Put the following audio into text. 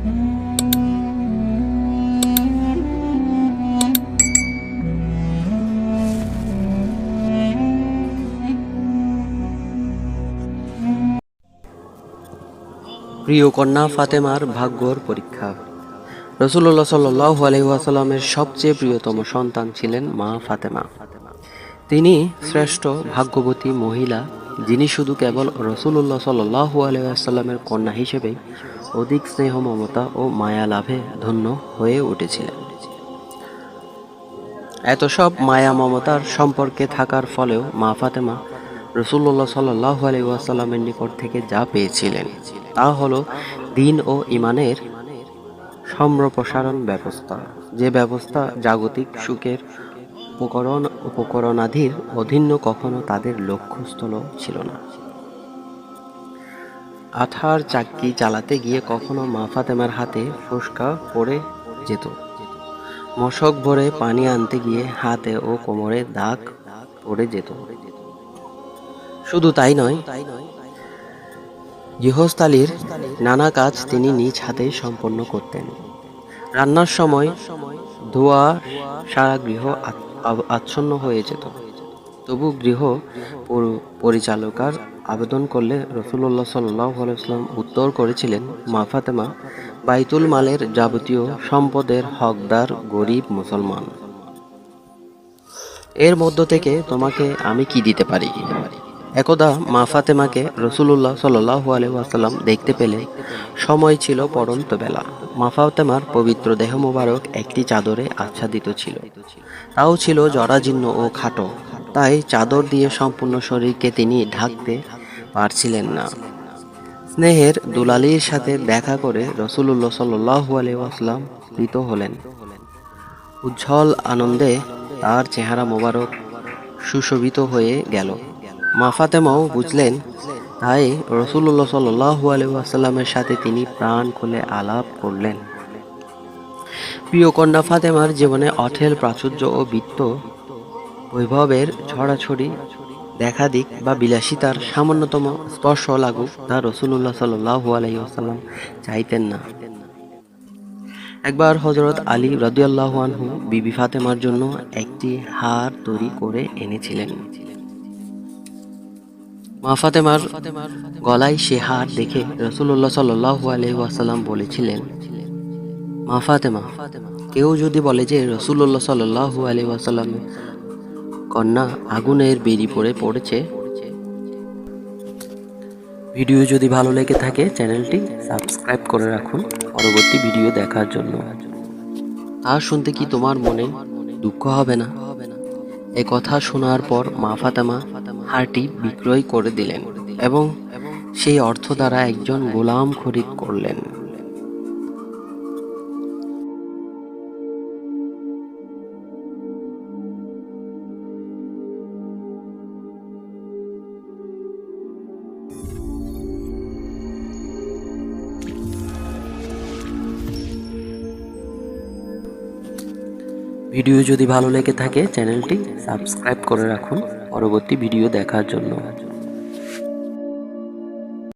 প্রিয় কন্যা ফাতেমার ভাগ্যর পরীক্ষা। রসুল্লাহ সাল্লু আলহিহাসাল্লামের সবচেয়ে প্রিয়তম সন্তান ছিলেন মা ফাতেমা। তিনি শ্রেষ্ঠ ভাগ্যবতী মহিলা যিনি শুধু কেবল রসুল্লাহ সাল্লাহ আলহিহাসাল্লামের কন্যা হিসেবেই অধিক স্নেহ, মমতা ও মায়া লাভে ধন্য হয়ে উঠেছিলেন। এত সব মায়া, মমতার সম্পর্কে থাকার ফলেও মা ফাতেমা রসুল্লাহ সাল্লাহ আলী ওয়াসাল্লামের নিকট থেকে যা পেয়েছিলেন, তা হলো দিন ও ইমানের সম্প্রসারণ ব্যবস্থা, যে ব্যবস্থা জাগতিক সুখের উপকরণ উপকরণাধির অধীন্য কখনো তাদের লক্ষ্যস্থল ছিল না। আঠার চাক্কি চালাতে গিয়ে কখনো মা ফাতেমার হাতে ফুসকা পড়ে যেত। মশক ভরে পানি আনতে গিয়ে হাতে ও কোমরে দাগ পড়ে যেত। শুধু তাই নয়, গৃহস্থালির নানা কাজ তিনি নিজ হাতে সম্পন্ন করতেন। রান্নার সময় ধোয়া, সারা গৃহ আ- আ- আচ্ছন্ন হয়ে যেত। তবু গৃহ পর- পরিচালকার আবেদন করলে রসুল্লাহ সাল্লাম উত্তর করেছিলেন মাফাতেমা বাইতুল মালের যাবতীয় সম্পদের হকদার গরিব মুসলমান। এর মধ্য থেকে তোমাকে আমি কি দিতে পারি? একদা মা ফাতেমাকে রসুল্লাহ সাল্লাহ আলহাম দেখতে পেলে সময় ছিল পড়ন্ত বেলা। মা ফাতেমার পবিত্র দেহ মোবারক একটি চাদরে আচ্ছাদিত ছিল। তাও ছিল জরাজীর্ণ ও খাটো। তাই চাদর দিয়ে সম্পূর্ণ শরীরকে তিনি ঢাকতে পারছিলেন না। স্নেহের দুলালির সাথে দেখা করে রসুল্লাহ সাল্লু আলহাম প্রীত হলেন। উজ্জ্বল আনন্দে তার চেহারা মোবারক সুশোভিত হয়ে গেল। মা ফাতেমাও বুঝলেন, তাই রসুল্লাহ সাল্লু আলহামের সাথে তিনি প্রাণ খুলে আলাপ করলেন। প্রিয় কন্যা ফাতেমার জীবনে অঠেল প্রাচুর্য ও বৃত্ত বৈভবের ছড়াছড়ি দেখা দিক বা বিলাসিতার সামান্যতম স্পর্শ লাগুক তা রসুল্লাহ সাল্লাহ আলহিহাসাল্লাম চাইতেন না। একবার হজরত আলী রদিয়াল্লাহ আনহু বিবি ফাতেমার জন্য একটি হার তৈরি করে এনেছিলেন। মা ফাতেমার গলায় সে হার দেখে রসুল্লাহ সাল্লাহ আলহিহাসাল্লাম বলেছিলেন, মা ফাতেমা, কেউ যদি বলে যে রসুল্লাহ সাল্লাহ আলহিহাসাল্লাম কন্যা আগুনের বেরি পড়ে পড়েছে, ভিডিও যদি ভালো লেগে থাকে চ্যানেলটি সাবস্ক্রাইব করে রাখুন পরবর্তী ভিডিও দেখার জন্য। আর শুনতে কি তোমার মনে দুঃখ হবে না? এ কথা শোনার পর মা ফাতেমা হারটি বিক্রয় করে দিলেন এবং সেই অর্থ দ্বারা একজন গোলাম খরিদ করলেন। ভিডিও যদি ভালো লেগে থাকে চ্যানেলটি সাবস্ক্রাইব করে রাখুন। পরবর্তী ভিডিও দেখার জন্য।